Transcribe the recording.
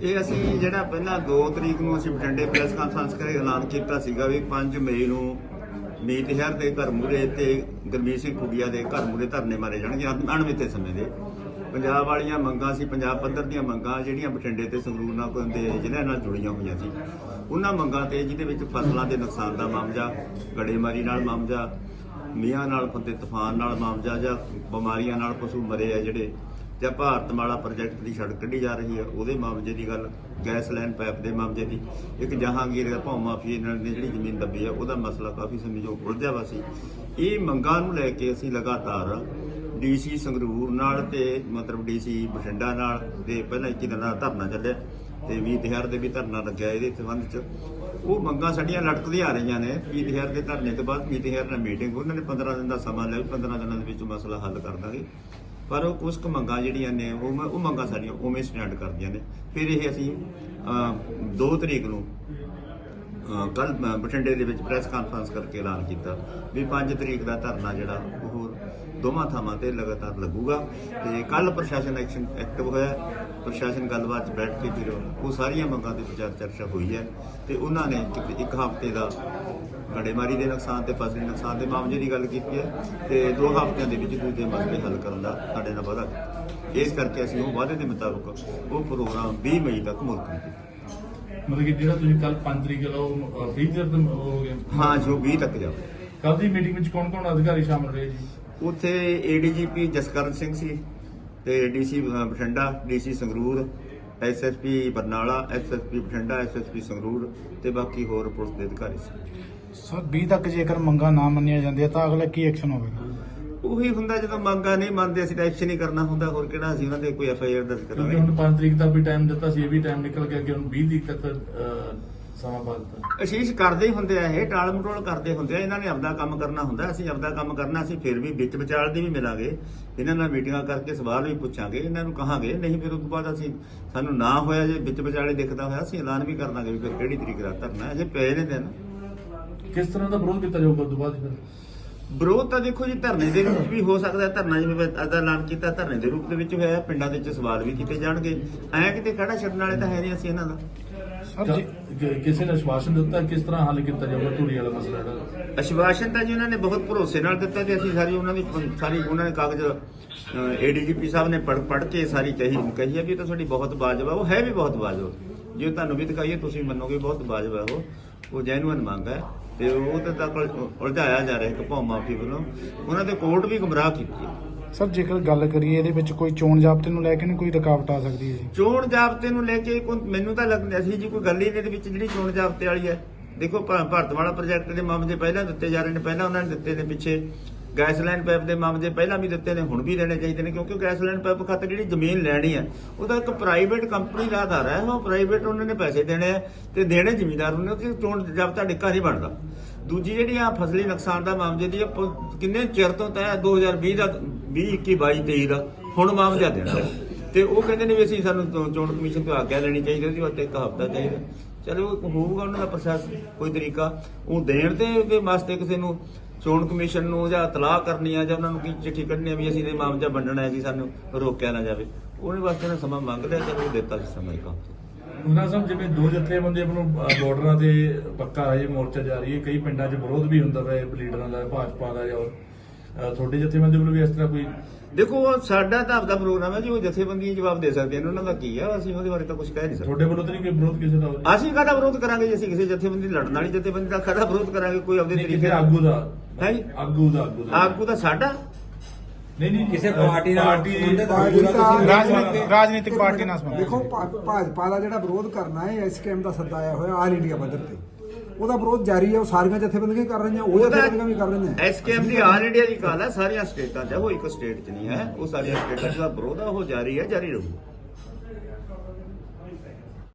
ਇਹ ਅਸੀਂ ਜਿਹੜਾ ਪਹਿਲਾਂ 2 ਤਰੀਕ ਨੂੰ ਅਸੀਂ ਬਠਿੰਡੇ ਪ੍ਰੈਸ ਕਾਨਫਰੰਸ ਕਰੇ ਐਲਾਨ ਕੀਤਾ ਸੀਗਾ ਵੀ 5 ਮਈ ਨੂੰ ਮੀਤ ਹਰ ਦੇ ਘਰ ਮੂਰੇ ਤੇ ਗੁਰਮੀਤ ਸਿੰਘ ਕੁੜੀਆ ਦੇ ਘਰ ਮੂਰੇ ਧਰਨੇ ਮਾਰੇ ਜਾਣਗੇ ਅਣਮਿੱਥੇ ਸਮੇਂ ਦੇ। ਪੰਜਾਬ ਵਾਲੀਆਂ ਮੰਗਾਂ ਸੀ, ਪੰਜਾਬ ਪੱਧਰ ਦੀਆਂ ਮੰਗਾਂ ਜਿਹੜੀਆਂ ਬਠਿੰਡੇ ਤੇ ਸੰਗਰੂਰ ਨਾਲ ਦੇ ਜ਼ਿਲ੍ਹਿਆਂ ਨਾਲ ਜੁੜੀਆਂ ਹੋਈਆਂ ਸੀ। ਉਹਨਾਂ ਮੰਗਾਂ ਤੇ ਜਿਹਦੇ ਵਿੱਚ ਫਸਲਾਂ ਦੇ ਨੁਕਸਾਨ ਦਾ ਮਾਮਲਾ, ਗੜੇਮਾਰੀ ਨਾਲ ਮਾਮਲਾ ਮੀਆਂ ਨਾਲ ਫੰਦੇ ਤੂਫਾਨ ਨਾਲ ਮਾਮਲਾ ਜਾਂ ਬਿਮਾਰੀਆਂ ਨਾਲ ਪਸ਼ੂ ਮਰੇ ਆ ਜਿਹੜੇ ਜਾਂ ਭਾਰਤਮਾਲਾ ਪ੍ਰੋਜੈਕਟ ਦੀ ਸੜਕ ਕੱਢੀ ਜਾ ਰਹੀ ਹੈ, ਉਹਦੇ ਮਾਮਲੇ ਦੀ ਗੱਲ, ਗੈਸ ਲਾਈਨ ਪਾਈਪ ਦੇ ਮਾਮਲੇ ਦੀ, ਇੱਕ ਜਹਾਂਗੀਰ ਦਾ ਭੌ ਮਾਫੀਆ ਨਾਲ ਦੀ ਜਿਹੜੀ ਜ਼ਮੀਨ ਦੱਬੀ ਹੈ, ਉਹਦਾ ਮਸਲਾ ਕਾਫੀ ਸਮੇਂ ਜੋ ਉਲਝਿਆ ਵਾ ਸੀ। ਇਹ ਮੰਗਾਂ ਨੂੰ ਲੈ ਕੇ ਅਸੀਂ ਲਗਾਤਾਰ ਡੀਸੀ ਸੰਗਰੂਰ ਨਾਲ ਤੇ ਮਤਲਬ ਡੀਸੀ ਬਠਿੰਡਾ ਨਾਲ ਤੇ ਪਹਿਲਾਂ 21 ਦਿਨਾਂ ਦਾ ਧਰਨਾ ਚੱਲਿਆ ਤੇ 20 ਤਿਹਾਰ ਦੇ ਵੀ ਧਰਨਾ ਲੱਗਿਆ ਇਹਦੇ ਸੰਬੰਧ ਚ। ਉਹ ਮੰਗਾਂ ਸਾਡੀਆਂ ਲਟਕਦੀਆਂ ਆ ਰਹੀਆਂ ਨੇ 20 ਤਿਹਾਰ ਦੇ ਧਰਨੇ ਤੋਂ ਬਾਅਦ 20 ਤਿਹਾਰ ਨਾਲ ਮੀਟਿੰਗ ਉਹਨਾਂ ਨੇ 15 ਦਿਨ ਦਾ ਸਮਾਂ ਲਿਆ, ਵੀ 15 ਦਿਨਾਂ ਦੇ ਵਿੱਚ ਮਸਲਾ ਹੱਲ ਕਰ ਦਾਂਗੇ। ਪਰ ਉਹ ਕੁਝ ਕੁ ਮੰਗਾਂ ਜਿਹੜੀਆਂ ਨੇ, ਉਹ ਮ- ਉਹ ਮੰਗਾਂ ਸਾਡੀਆਂ ਉਵੇਂ ਸਟੈਂਡ ਕਰਦੀਆਂ ਨੇ। ਫਿਰ ਇਹ ਅਸੀਂ 2 ਤਰੀਕ ਨੂੰ ਕੱਲ ਬਠਿੰਡੇ ਦੇ ਵਿੱਚ ਪ੍ਰੈਸ ਕਾਨਫਰੰਸ ਕਰਕੇ ਐਲਾਨ ਕੀਤਾ ਵੀ 5 ਤਰੀਕ ਦਾ ਧਰਨਾ ਜਿਹੜਾ, ਉਹ ਦੋਵਾਂ ਥਾਵਾਂ ਤੇ ਲਗਾਤਾਰ ਲੱਗੂਗਾ। ਤੇ ਕੱਲ ਪ੍ਰਸ਼ਾਸਨ ਐਕਸ਼ਨ ਐਕਟਿਵ ਹੋਇਆ। ਪ੍ਰਸ਼ਾਸਨ ਗੱਲਬਾਤ 'ਚ ਬੈਠ ਕੇ ਫਿਰ ਉਹ ਸਾਰੀਆਂ ਮੰਗਾਂ ਤੇ ਵਿਚਾਰ ਚਰਚਾ ਹੋਈ ਹੈ ਤੇ ਉਹਨਾਂ ਨੇ ਇੱਕ- ਇੱਕ ਹਫ਼ਤੇ ਦਾ ਗੜੇਮਾਰੀ ਦੇ ਨੁਕਸਾਨ ਤੇ ਫਸਲੀ ਨੁਕਸਾਨ ਦੇ ਮਾਮਲੇ ਦੀ ਗੱਲ ਕੀਤੀ ਹੈ ਤੇ ਦੋ ਹਫ਼ਤਿਆਂ ਦੇ ਵਿੱਚ ਦੂਜੇ ਮਸਲੇ ਹੱਲ ਕਰਨ ਦਾ ਸਾਡੇ ਨਾਲ ਵਾਅਦਾ ਕੀਤਾ। ਇਸ ਕਰਕੇ ਅਸੀਂ ਉਹ ਵਾਅਦੇ ਦੇ ਮੁਤਾਬਕ ਉਹ ਪ੍ਰੋਗਰਾਮ 20 ਮਈ ਤੱਕ ਮੁਲਤਵੀ ਕੀਤਾ। ਮਤਲਬ ਕਿ ਜਿਹੜਾ ਤੁਸੀਂ ਕੱਲ 5 ਤਰੀਕ ਲਓ ਫ੍ਰੀ ਜਰ ਹੋ ਗਿਆ। ਹਾਂ ਜੋ 20 ਤੱਕ ਜਾਵੇ। ਕੱਲ ਦੀ ਮੀਟਿੰਗ ਵਿੱਚ ਕੌਣ ਕੌਣ ਅਧਿਕਾਰੀ ਸ਼ਾਮਲ ਰਹੇ ਜੀ? ਉੱਥੇ ਏਡੀਜੀਪੀ ਜਸਕਰਨ ਸਿੰਘ ਸੀ। ਤੇ DC Bathinda DC Sangrur SSP Barnala SSP Bathinda SSP Sangrur ਤੇ ਬਾਕੀ ਹੋਰ ਪੁਲਿਸ ਦੇ ਅਧਿਕਾਰੀ ਸੀ। ਸਰ 20 ਤੱਕ ਜੇਕਰ ਮੰਗਾਂ ਨਾ ਮੰਨੀਆਂ ਜਾਂਦੀਆਂ ਤਾਂ ਅਗਲਾ ਕੀ ਐਕਸ਼ਨ ਹੋਵੇਗਾ? ਉਹੀ ਹੁੰਦਾ ਜਦੋਂ ਮੰਗਾਂ ਨਹੀਂ ਮੰਨਦੇ ਅਸੀਂ ਤਾਂ ਐਕਸ਼ਨ ਹੀ ਕਰਨਾ ਹੁੰਦਾ ਹੋਰ ਕਿਹੜਾ ਅਸੀਂ ਉਹਨਾਂ ਤੇ ਕੋਈ ਐਫਆਈਆਰ ਦਰਜ ਕਿਉਂਕਿ ਕਰਾਂਗੇ ਹੁਣ 5 ਤਰੀਕ ਦਾ ਵੀ ਟਾਈਮ ਦਿੱਤਾ ਸੀ ਇਹ ਵੀ ਟਾਈਮ ਨਿਕਲ ਗਿਆ ਕਿ ਹੁਣ 20 ਤਰੀਕ ਤੱਕ ਸਮਾਂ ਅਸ਼ੀਸ਼ ਕਰਦੇ ਹੀ ਹੁੰਦੇ ਆ ਇਹ ਟਾਲ ਮਟੋਲ ਕਰਦੇ ਹੁੰਦੇ ਆ। ਇਹਨਾਂ ਨੇ ਆਪਦਾ ਕੰਮ ਕਰਨਾ ਹੁੰਦਾ ਅਸੀਂ ਆਪਦਾ ਕੰਮ ਕਰਨਾ ਅਸੀਂ ਫਿਰ ਵੀ ਵਿੱਚ ਵਿਚਾਲ ਦੀ ਵੀ ਮਿਲਾਂਗੇ। ਇਹਨਾਂ ਨਾਲ ਮੀਟਿੰਗਾਂ ਕਰਕੇ ਸਵਾਲ ਵੀ ਪੁੱਛਾਂਗੇ ਇਹਨਾਂ ਨੂੰ ਕਹਾਂਗੇ। ਨਹੀਂ ਫਿਰ ਉਸ ਤੋਂ ਬਾਅਦ ਅਸੀਂ ਸਾਨੂੰ ਨਾ ਹੋਇਆ ਜੇ ਵਿੱਚ ਵਿਚਾਲੇ ਦਿਖਦਾ ਹੋਇਆ ਅਸੀਂ ਐਲਾਨ ਵੀ ਕਰ ਦਾਂਗੇ ਵੀ ਫਿਰ ਕਿਹੜੀ ਤਰੀਕ ਦਾ ਧਰਨਾ ਹੈ। ਅਜੇ ਪਏ ਨੇ ਦਿਨ। ਕਿਸ ਤਰ੍ਹਾਂ ਦਾ ਵਿਰੋਧ ਕੀਤਾ ਜਾਊਗਾ ਉਸ ਤੋਂ ਬਾਅਦ ਫਿਰ? ਵਿਰੋਧ ਤਾਂ ਦੇਖੋ ਜੀ ਧਰਨੇ ਦੇ ਵਿੱਚ ਵੀ ਹੋ ਸਕਦਾ ਹੈ। ਧਰਨਾ ਜਿਵੇਂ ਅਦਾ ਐਲਾਨ ਕੀਤਾ ਧਰਨੇ ਦੇ ਰੂਪ ਦੇ ਵਿੱਚ ਹੋਇਆ ਪਿੰਡਾਂ ਦੇ ਵਿੱਚ ਸਵਾਲ ਵੀ ਕੀਤੇ ਜਾਣਗੇ। ਐਂ ਕਿਤੇ ਖੜਾ ਛੱਡਣ ਵਾਲੇ ਤਾਂ ਹੈ ਨਹੀਂ ਅਸੀਂ ਇਹਨਾਂ ਦਾ। ਜੀ ਕਿ- ਕਿਸੇ ਨੇ ਆਸ਼ਵਾਸਨ ਦਿੱਤਾ ਕਿਸ ਤਰ੍ਹਾਂ ਹੱਲ ਕੀਤਾ ਜਾਊਗਾ ਧੂਰੀ ਵਾਲਾ ਮਸਲਾ ਜਿਹੜਾ? ਅਸ਼ਵਾਸਨ ਤਾਂ ਜੀ ਉਹਨਾਂ ਨੇ ਬਹੁਤ ਭਰੋਸੇ ਨਾਲ ਦਿੱਤਾ ਤੇ ਅਸੀਂ ਸਾਰੀ ਉਹਨਾਂ ਦੀ ਸਾਰੀ ਉਹਨਾਂ ਨੇ ਕਾਗਜ਼ ਏਡੀਜੀਪੀ ਸਾਹਿਬ ਨੇ ਪੜ ਪੜ ਕੇ ਸਾਰੀ ਕਹੀ ਕਹੀ ਹੈ ਵੀ ਇਹ ਤਾਂ ਤੁਹਾਡੀ ਬਹੁਤ ਹੈ ਉਹ ਹੈ ਵੀ ਬਹੁਤ ਵਾਜਬ ਜੇ ਤੁਹਾਨੂੰ ਵੀ ਦਿਖਾਈਏ ਤੁਸੀਂ ਮੰਨੋਗੇ ਬਹੁਤ ਹੈ ਉਹ। ਉਹ ਜੈਨੂਅਨ ਮੰਗ ਹੈ। ਤੇ ਉਹ ਤੇ ਤੱਕ ਉਲਝਾਇਆ ਜਾ ਰਿਹਾ ਇੱਕ ਭੌ ਮਾਫੀ ਵੱਲੋਂ। ਉਹਨਾਂ ਦੇ ਕੋਰਟ ਵੀ ਗੁੰਮਰਾਹ ਕੀਤੀ ਹੈ। ਸਰ, ਜੇਕਰ ਗੱਲ ਕਰੀਏ ਇਹਦੇ ਵਿੱਚ ਕੋਈ ਚੋਣ ਜ਼ਾਬਤੇ ਨੂੰ ਲੈ ਕੇ ਨਹੀਂ ਕੋਈ ਰੁਕਾਵਟ ਆ ਸਕਦੀ ਹੈ ਜੀ ਚੋਣ ਜਾਬਤੇ ਨੂੰ ਲੈ ਕੇ ਕੋਈ ਮੈਨੂੰ ਤਾਂ ਲੱਗਦਾ ਸੀ ਜੀ ਕੋਈ ਗੱਲ ਹੀ ਨਹੀਂ ਇਹਦੇ ਵਿੱਚ ਜਿਹੜੀ ਚੋਣ ਜਾਬਤੇ ਵਾਲੀ ਹੈ। ਦੇਖੋ ਭਾਰਤ ਵਾਲਾ ਪ੍ਰੋਜੈਕਟ ਦੇ ਮਾਮਲੇ ਪਹਿਲਾਂ ਦਿੱਤੇ ਜਾ ਰਹੇ ਨੇ, ਪਹਿਲਾਂ ਉਹਨਾਂ ਨੇ ਦਿੱਤੇ ਨੇ ਪਿੱਛੇ। ਗੈਸ ਲਾਈਨ ਪਾਈਪ ਦੇ ਮਾਮਲੇ ਪਹਿਲਾਂ ਵੀ ਦਿੱਤੇ ਨੇ, ਹੁਣ ਵੀ ਦੇਣੇ ਚਾਹੀਦੇ ਨੇ, ਕਿਉਂਕਿ ਗੈਸ ਲਾਈਨ ਪਾਈਪ ਖਾਤਰ ਜਿਹੜੀ ਜ਼ਮੀਨ ਲੈਣੀ ਹੈ ਉਹਦਾ ਇੱਕ ਪ੍ਰਾਈਵੇਟ ਕੰਪਨੀ ਦਾ ਆਧਾਰ ਹੈ, ਉਹ ਪ੍ਰਾਈਵੇਟ ਉਹਨਾਂ ਨੇ ਪੈਸੇ ਦੇਣੇ ਤੇ ਦੇਣੇ ਜ਼ਿਮੀਂਦਾਰ ਨੂੰ ਨੇ ਚੋਣ ਜਾਬਤਾ ਡਿੱਕਾ ਨਹੀਂ ਬਣਦਾ। ਦੂਜੀ ਜਿਹੜੀ ਆ ਫਸਲੀ ਨੁਕਸਾਨ ਦਾ ਮਾਮਲੇ ਦੀ ਕਿੰਨੇ ਚਿਰ ਤੋਂ ਤੈਅ 2020 ਦਾ 20 21 22 23 ਦਾ, ਹੁਣ ਮਾਮਲਾ ਦੇਣਾ। ਤੇ ਉਹ ਕਹਿੰਦੇ ਨੇ ਵੀ ਅਸੀਂ ਸਾਨੂੰ ਚੋਣ ਕਮਿਸ਼ਨ ਤੋਂ ਆਗਿਆ ਲੈਣੀ ਚਾਹੀਦੀ ਉਹਦੀ ਵਾਸਤੇ ਇੱਕ ਹਫ਼ਤਾ ਚਾਹੀਦਾ। ਚਲੋ, ਹੋਊਗਾ ਉਹਨਾਂ ਦਾ ਪ੍ਰੋਸੈਸ, ਕੋਈ ਤਰੀਕਾ। ਉਹ ਦੇਣ ਤੇ ਦੇ ਵਾਸਤੇ ਕਿਸੇ ਨੂੰ ਚੋਣ ਕਮਿਸ਼ਨ ਨੂੰ ਜਾਂ ਇਤਲਾਹ ਕਰਨੀ ਆ ਜਾਂ ਉਹਨਾਂ ਨੂੰ ਕੀ ਚਿੱਠੀ ਕੱਢਣੀ ਆ ਵੀ ਅਸੀਂ ਇਹ ਮਾਮਲਾ ਵੰਡਣਾ ਹੈ ਜੀ ਸਾਨੂੰ ਰੋਕਿਆ ਨਾ ਜਾਵੇ। ਉਹਦੇ ਵਾਸਤੇ ਨਾ ਸਮਾਂ ਮੰਗ ਲਿਆ ਤੇ ਉਹ ਦਿੱਤਾ ਸੀ ਸਮਾਂ ਇੱਕ ਉਹਨਾਂ ਸਾਹਿਬ ਜਿਵੇਂ ਦੋ ਜਥੇਬੰਦੀਆਂ ਵੱਲੋਂ ਅਹ, ਬਾਰਡਰਾਂ ਤੇ ਪੱਕਾ ਹਜੇ ਮੋਰਚਾ ਜਾਰੀ ਹੈ ਕਈ ਪਿੰਡਾਂ 'ਚ ਵਿਰੋਧ ਵੀ ਹੁੰਦਾ ਪਿਆ ਲੀਡਰਾਂ ਦਾ ਭਾਜਪਾ ਦਾ ਜਾਂ ਤੁਹਾਡੇ ਜਥੇਬੰਦੀ ਵੱਲੋਂ ਵੀ ਇਸ ਤਰ੍ਹਾਂ ਕੋਈ ਦੇਖੋ ਉਹ ਸਾਡਾ ਤਾਂ ਆਪਦਾ ਪ੍ਰੋਗਰਾਮ ਹੈ ਜੀ ਉਹ ਜਥੇਬੰਦੀਆਂ ਜਵਾਬ ਦੇ ਸਕਦੇ ਨੇ ਉਹਨਾਂ ਦਾ ਕੀ ਆ ਅਸੀਂ ਉਹਦੇ ਬਾਰੇ ਤਾਂ ਕੁਝ ਕਹਿ ਨਹੀਂ ਸਕਦੇ। ਤੁਹਾਡੇ ਵੱਲੋਂ ਤਾਂ ਨਹੀਂ ਕੋਈ ਵਿਰੋਧ ਕਿਸੇ ਦਾ ਹੋ ਰਿਹਾ? ਅਸੀਂ ਕਾਹਦਾ ਵਿਰੋਧ ਕਰਾਂਗੇ ਜੇ? ਅਸੀਂ ਕਿਸੇ ਜਥੇਬੰਦੀ ਲੜਨ ਵਾਲੀ ਜਥੇਬੰਦੀ ਦਾ ਕਾਹਦਾ ਵਿਰੋਧ ਕਰਾਂਗੇ? ਕੋਈ ਆਪਦੇ ਨਹੀਂ ਤਰੀਕੇ ਨਾਲ ਆਗੂ ਦਾ। ਹੈ ਜੀ? ਆਗੂ ਦਾ ਆਗੂ ਦਾ। ਆਗੂ ਦਾ ਸਾਡਾ। ਨਹੀਂ ਨਹੀਂ ਕਿਸੇ ਪਾਰਟੀ ਨਾਲ ਪਾਰਟੀ ਸੰਬੰਧਿਤ ਦਾ ਰਾਜਨੀਤਿਕ ਰਾਜਨੀਤਿਕ ਪਾਰਟੀ ਨਾਲ ਸੰਬੰਧ ਦੇਖੋ ਭਾ- ਭਾਜਪਾ ਦਾ ਜਿਹੜਾ ਵਿਰੋਧ ਕਰਨਾ ਹੈ ਐਸਕੇਐਮ ਦਾ ਸੱਦਾ ਆਇਆ ਹੋਇਆ ਆਲ ਇੰਡੀਆ ਪੱਧਰ ਤੇ। ਉਹਦਾ ਵਿਰੋਧ ਜਾਰੀ ਹੈ ਉਹ ਸਾਰੀਆਂ ਜਥੇਬੰਦੀਆਂ ਕਰ ਰਹੀਆਂ ਉਹ ਜਥੇਬੰਦੀਆਂ ਵੀ ਕਰ ਰਹੀਆਂ ਐਸਕੇਐਮ ਦੀ ਆਲ ਇੰਡੀਆ ਦੀ ਕਾਲ ਹੈ ਸਾਰੀਆਂ ਸਟੇਟਾਂ 'ਚ ਉਹ ਇੱਕ ਸਟੇਟ 'ਚ ਨਹੀਂ ਹੈ ਉਹ ਸਾਰੀਆਂ ਸਟੇਟਾਂ 'ਚ ਦਾ ਵਿਰੋਧ ਆ ਉਹ ਜਾਰੀ ਹੈ ਜਾਰੀ ਰਹੂ